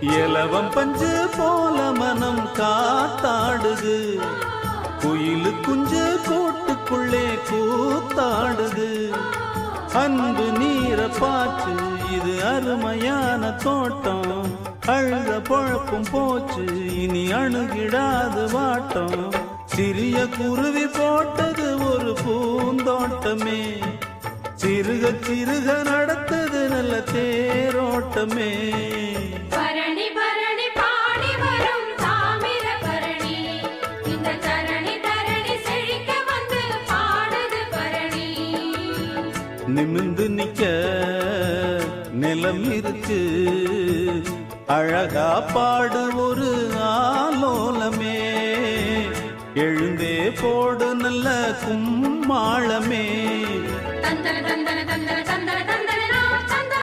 இலவம் பஞ்சு போல மனம் காத்தாடுது. குயிலு குஞ்சு கூட்டுக்குள்ளே கூத்தாடுது. அன்பு நீரை பாச்சு இது அருமையான தோட்டம். அழுத பழப்பும் போச்சு இனி அணுகிடாது வாட்டம். சிறிய குருவி போட்டது ஒரு பூந்தோட்டமே. சிறுக சிறுக நடத்தது நல்ல தே தேரோட்டமே பரணி பரணி பாடி வரும் தாமிர பரணி. இந்த தரணி தரணி செழிக்க வந்து பாடுது பரணி. நிமிந்து நிக்க நிலம் இருக்கு. அழகா பாடு ஒரு ஆலோலமே. எழுந்தே போடு நல்ல கும்மாளமே. தந்தன தந்தன தந்தன தந்தன